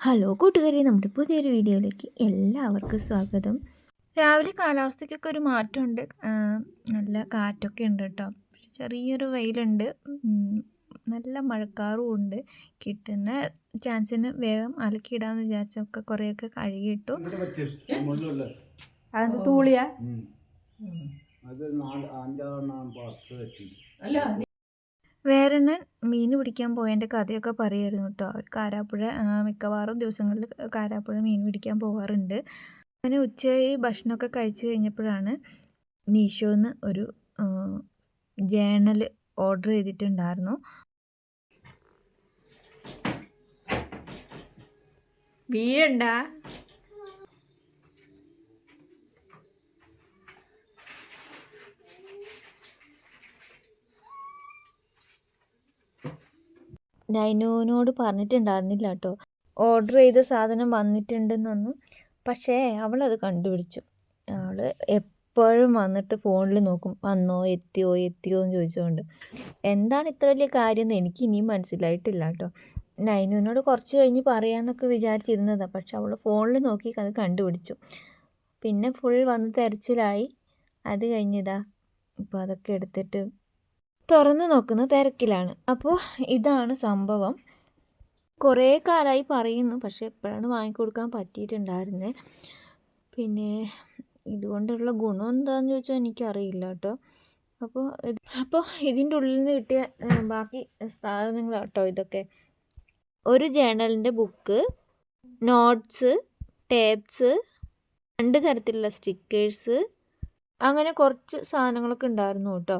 Hello കൂട്ടുകാരെ നമ്മുടെ പുതിയൊരു വീഡിയോയിലേക്ക് എല്ലാവർക്കും സ്വാഗതം. രാവിലെ കാലാവസ്ഥയ്ക്കൊക്കെ ഒരു മാറ്റമുണ്ട്. നല്ല കാറ്റൊക്കെ ഉണ്ട് കേട്ടോ. ചെറിയൊരു വെയിലുണ്ട്. നല്ല മഴക്കാറും ഉണ്ട്. കിട്ടുന്ന ചാൻസിന് വേഗം അലക്കിയിടാന്ന് വിചാരിച്ചൊക്കെ കുറേയൊക്കെ കഴുകിയിട്ടു. അത് തൂളിയാ? ഉം. വേറെണ്ണൻ മീൻ പിടിക്കാൻ പോയതിന്റെ കഥയൊക്കെ പറയുമായിരുന്നു കേട്ടോ. അവർ കാരാപ്പുഴ മിക്കവാറും ദിവസങ്ങളിൽ കാരാപ്പുഴ മീൻ പിടിക്കാൻ പോകാറുണ്ട് അങ്ങനെ ഉച്ചയായി ഭക്ഷണമൊക്കെ കഴിച്ചു കഴിഞ്ഞപ്പോഴാണ് മീഷോന്ന് ഒരു ജേണൽ ഓർഡർ ചെയ്തിട്ടുണ്ടായിരുന്നു. വീഴണ്ട? നൈനുവിനോട് പറഞ്ഞിട്ടുണ്ടായിരുന്നില്ല കേട്ടോ ഓർഡർ ചെയ്ത സാധനം വന്നിട്ടുണ്ടെന്നൊന്നും. പക്ഷേ അവളത് കണ്ടുപിടിച്ചു. അവൾ എപ്പോഴും വന്നിട്ട് ഫോണിൽ നോക്കും വന്നോ എത്തിയോ എത്തിയോ എന്ന് ചോദിച്ചുകൊണ്ട്. എന്താണ് ഇത്ര വലിയ കാര്യം എന്ന് എനിക്ക് ഇനിയും മനസ്സിലായിട്ടില്ല കേട്ടോ നൈനുവിനോട് കുറച്ച് കഴിഞ്ഞ് പറയാമെന്നൊക്കെ വിചാരിച്ചിരുന്നതാണ് പക്ഷെ അവൾ ഫോണിൽ നോക്കി അത് കണ്ടുപിടിച്ചു. പിന്നെ ഫുൾ വന്ന് തെരച്ചിലായി. അത് കഴിഞ്ഞിതാ ഇപ്പോൾ അതൊക്കെ എടുത്തിട്ട് തുറന്നു നോക്കുന്ന തിരക്കിലാണ്. അപ്പോൾ ഇതാണ് സംഭവം. കുറേ കാലമായി പറയുന്നു. പക്ഷേ എപ്പോഴാണ് വാങ്ങിക്കൊടുക്കാൻ പറ്റിയിട്ടുണ്ടായിരുന്നത് പിന്നെ ഇതുകൊണ്ടുള്ള ഗുണം എന്താണെന്ന് ചോദിച്ചാൽ എനിക്കറിയില്ല കേട്ടോ. അപ്പോൾ ഇത് അപ്പോൾ ഇതിന്റെ ഉള്ളിൽ നിന്ന് കിട്ടിയ ബാക്കി സാധനങ്ങൾ കേട്ടോ ഇതൊക്കെ. ഒരു ജേണലിന്റെ ബുക്ക് നോട്ട്സ് ടേപ്സ് രണ്ട് തരത്തിലുള്ള സ്റ്റിക്കേഴ്സ് അങ്ങനെ കുറച്ച് സാധനങ്ങളൊക്കെ ഉണ്ടായിരുന്നു കേട്ടോ.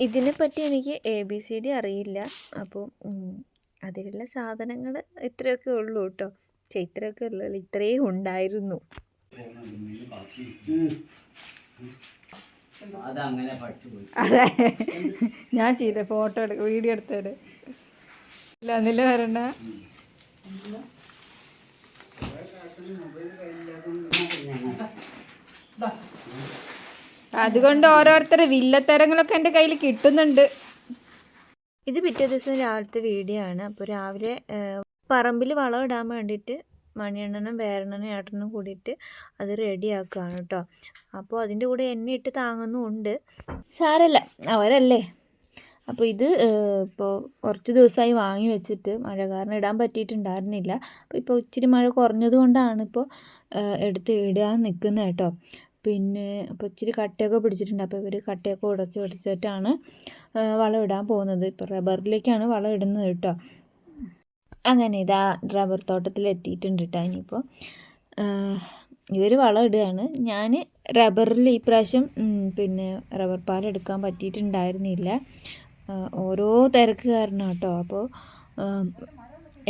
ഇതിനെപ്പറ്റി എനിക്ക് എ ബി സി ഡി അറിയില്ല. അപ്പോൾ അതിലുള്ള സാധനങ്ങൾ ഇത്രയൊക്കെ ഉള്ളൂ കേട്ടോ പക്ഷേ ഇത്രയൊക്കെ ഉള്ളൂ അല്ല? ഇത്രയും ഉണ്ടായിരുന്നു. അതെ. ഞാൻ ചെയ്ത ഫോട്ടോ എടുക്ക വീഡിയോ എടുത്തത് ഇല്ല എന്നില്ല വരണ്ട. അതുകൊണ്ട് ഓരോരുത്തരുടെ വില്ലത്തരങ്ങളൊക്കെ എന്റെ കയ്യിൽ കിട്ടുന്നുണ്ട്. ഇത് പിറ്റേ ദിവസം രാവിലത്തെ വീഡിയോ ആണ്. അപ്പോൾ രാവിലെ പറമ്പിൽ വളം ഇടാൻ വേണ്ടിയിട്ട് മണിയണ്ണനും വേറെണ്ണനും ഏട്ടനും കൂടിയിട്ട് അത് റെഡിയാക്കുകയാണ് കേട്ടോ. അപ്പോൾ അതിന്റെ കൂടെ എണ്ണ ഇട്ട് താങ്ങുന്നുമുണ്ട്. സാരല്ല അവരല്ലേ. അപ്പോൾ ഇത് ഇപ്പോൾ കുറച്ച് ദിവസമായി വാങ്ങി വെച്ചിട്ട് മഴ കാരണം ഇടാൻ പറ്റിയിട്ടുണ്ടായിരുന്നില്ല. അപ്പോൾ ഇപ്പോൾ ഇച്ചിരി മഴ കുറഞ്ഞത് കൊണ്ടാണ് ഇപ്പോൾ എടുത്ത് ഇടാൻ നിൽക്കുന്നത് കേട്ടോ. പിന്നെ അപ്പോൾ ഇച്ചിരി കട്ടയൊക്കെ പിടിച്ചിട്ടുണ്ട്. അപ്പോൾ ഇവർ കട്ടയൊക്കെ ഉടച്ച് ഉടച്ചിട്ടാണ് വളം ഇടാൻ പോകുന്നത്. ഇപ്പോൾ റബ്ബറിലേക്കാണ് വളം ഇടുന്നത് കേട്ടോ. അങ്ങനെ ഇതാ റബ്ബർ തോട്ടത്തിൽ എത്തിയിട്ടുണ്ട് കേട്ടോ ഇനിയിപ്പോൾ ഇവർ വളം ഇടുകയാണ്. ഞാൻ റബ്ബറിൽ ഈ പ്രാവശ്യം പിന്നെ റബ്ബർ പാൽ എടുക്കാൻ പറ്റിയിട്ടുണ്ടായിരുന്നില്ല. ഓരോ തിരക്ക് കാരണം കേട്ടോ. അപ്പോൾ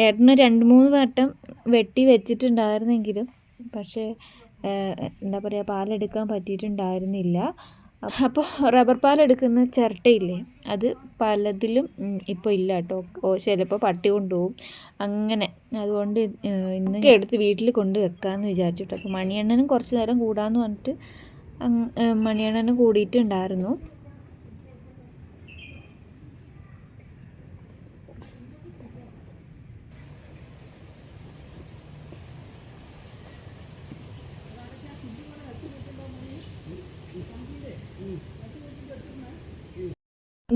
ഏട്ടന് രണ്ട് മൂന്ന് വട്ടം വെട്ടി വെച്ചിട്ടുണ്ടായിരുന്നെങ്കിലും പക്ഷേ എന്താ പറയുക പാലെടുക്കാൻ പറ്റിയിട്ടുണ്ടായിരുന്നില്ല. അപ്പോൾ റബ്ബർ പാലെടുക്കുന്ന ചിരട്ടയില്ലേ അത് പലതിലും ഇപ്പോൾ ഇല്ല കേട്ടോ. ചിലപ്പോൾ പട്ടി കൊണ്ടുപോകും. അങ്ങനെ അതുകൊണ്ട് ഇന്ന് എടുത്ത് വീട്ടിൽ കൊണ്ട് വെക്കാമെന്ന് വിചാരിച്ചിട്ട്. അപ്പോൾ മണിയണ്ണനും കുറച്ച് നേരം കൂടാമെന്ന് പറഞ്ഞിട്ട് മണിയണ്ണനും കൂടിയിട്ടുണ്ടായിരുന്നു.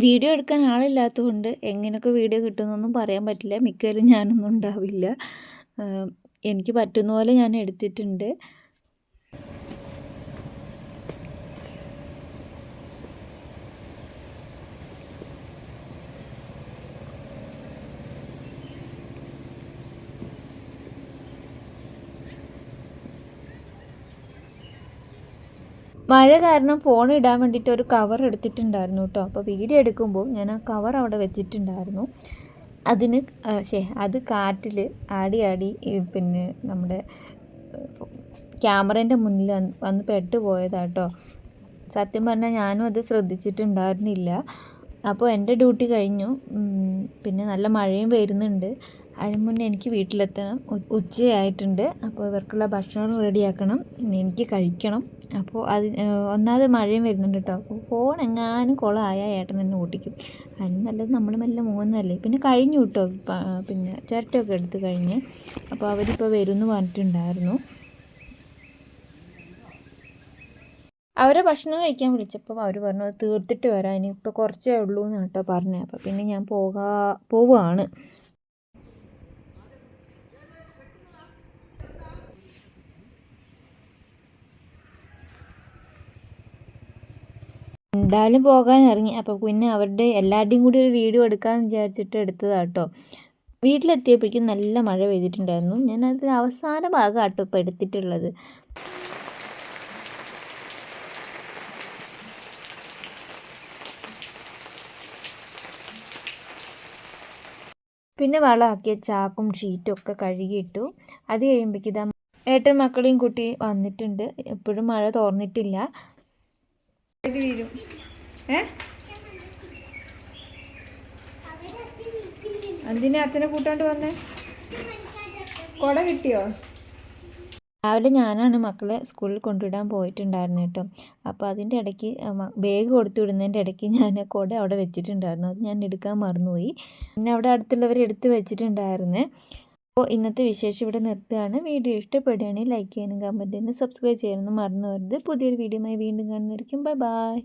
വീഡിയോ എടുക്കാൻ ആളില്ലാത്തതുകൊണ്ട് എങ്ങനെയൊക്കെ വീഡിയോ കിട്ടുമെന്നൊന്നും പറയാൻ പറ്റില്ല. മിക്കവാറും ഞാനൊന്നും ഉണ്ടാവില്ല. എനിക്ക് പറ്റുന്ന പോലെ ഞാൻ എടുത്തിട്ടുണ്ട്. മഴ കാരണം ഫോൺ ഇടാൻ വേണ്ടിയിട്ട് ഒരു കവർ എടുത്തിട്ടുണ്ടായിരുന്നു കേട്ടോ അപ്പോൾ വീഡിയോ എടുക്കുമ്പോൾ ഞാൻ ആ കവർ അവിടെ വെച്ചിട്ടുണ്ടായിരുന്നു. അതിന് ശേ അത് കാറ്റിൽ ആടി ആടി പിന്നെ നമ്മുടെ ക്യാമറേന്റെ മുന്നിൽ വന്ന് പെട്ടു പെട്ട് പോയതാട്ടോ സത്യം പറഞ്ഞാൽ ഞാനും അത് ശ്രദ്ധിച്ചിട്ടുണ്ടായിരുന്നില്ല. അപ്പോൾ എന്റെ ഡ്യൂട്ടി കഴിഞ്ഞു. പിന്നെ നല്ല മഴയും വരുന്നുണ്ട്. അതിന് മുന്നേ എനിക്ക് വീട്ടിലെത്തണം. ഉച്ചയായിട്ടുണ്ട്. അപ്പോൾ ഇവർക്കുള്ള ഭക്ഷണം റെഡിയാക്കണം. എനിക്ക് കഴിക്കണം. അപ്പോൾ അത് ഒന്നാമത് മഴയും വരുന്നുണ്ട് കേട്ടോ അപ്പോൾ ഫോൺ എങ്ങാനും കുളമായാൽ ഏട്ടൻ എന്നെ ഓട്ടിക്കും അതിന് നല്ലത് നമ്മൾ മെല്ലെ പോകുന്നതല്ലേ പിന്നെ കഴിഞ്ഞു കേട്ടോ പിന്നെ ചിരട്ടയൊക്കെ എടുത്ത് കഴിഞ്ഞ്. അപ്പോൾ അവരിപ്പോൾ വരും എന്ന് പറഞ്ഞിട്ടുണ്ടായിരുന്നു. അവരെ ഭക്ഷണം കഴിക്കാൻ വിളിച്ചപ്പോൾ അവർ പറഞ്ഞു തീർത്തിട്ട് വരാം. ഇനി ഇപ്പോൾ കുറച്ചേ ഉള്ളൂ എന്ന് കേട്ടോ പറഞ്ഞത്. അപ്പോൾ പിന്നെ ഞാൻ പോകാ പോവുകയാണ് എന്തായാലും പോകാൻ ഇറങ്ങി അപ്പോൾ പിന്നെ അവരുടെ എല്ലാവരുടെയും കൂടി ഒരു വീഡിയോ എടുക്കാമെന്ന് വിചാരിച്ചിട്ട് എടുത്തതാണ് കേട്ടോ വീട്ടിലെത്തിയപ്പോഴേക്കും നല്ല മഴ പെയ്തിട്ടുണ്ടായിരുന്നു. ഞാൻ അതിൽ അവസാന ഭാഗം കേട്ടോ ഇപ്പോൾ എടുത്തിട്ടുള്ളത്. പിന്നെ വളമാക്കിയ ചാക്കും ഷീറ്റും ഒക്കെ കഴുകിയിട്ടു. അത് കഴിയുമ്പോഴേക്കും ഇതാ ഏട്ടൻ മക്കളെയും കൂട്ടി വന്നിട്ടുണ്ട്. എപ്പോഴും മഴ തോർന്നിട്ടില്ല. വീഴും. ഏ? എന്തിനാ അച്ഛനെ കൂട്ടാണ്ട് വന്നേ? കൊട കിട്ടിയോ? രാവിലെ ഞാനാണ് മക്കളെ സ്കൂളിൽ കൊണ്ടുവിടാൻ പോയിട്ടുണ്ടായിരുന്നു കേട്ടോ അപ്പോൾ അതിന്റെ ഇടയ്ക്ക് ബാഗ് കൊടുത്തു വിടുന്നതിന്റെ ഇടയ്ക്ക് ഞാൻ കുട അവിടെ വെച്ചിട്ടുണ്ടായിരുന്നു. അത് ഞാൻ എടുക്കാൻ മറന്നുപോയി. പിന്നെ അവിടെ അടുത്തുള്ളവർ എടുത്ത് വെച്ചിട്ടുണ്ടായിരുന്നേ. അപ്പോൾ ഇന്നത്തെ വിശേഷം ഇവിടെ നിർത്തുകയാണ്. വീഡിയോ ഇഷ്ടപ്പെടുകയാണെങ്കിൽ ലൈക്ക് ചെയ്യാനും കമന്റ് ചെയ്യാനും സബ്സ്ക്രൈബ് ചെയ്യാനൊന്നും മറന്നു വരുത് പുതിയൊരു വീഡിയോയുമായി വീണ്ടും കാണുന്നതായിരിക്കും. Bye bye